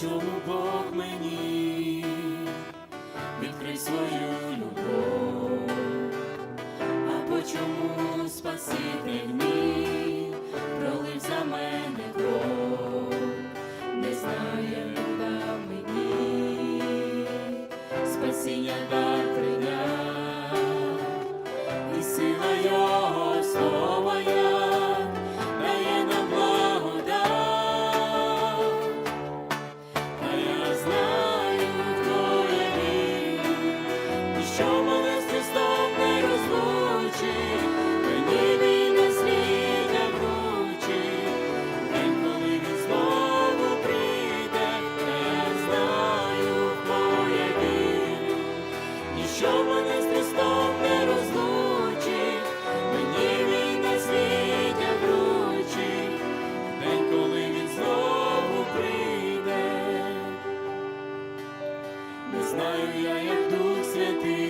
чому Бог мені, відкрий свою любов, а по чому спаситель мій? Пролив за мене кров, не знає люда мені, спасіння. що мене з не розлучить, мені він не світя вручить, в коли він знову прийде, не знаю я, як Дух Святий.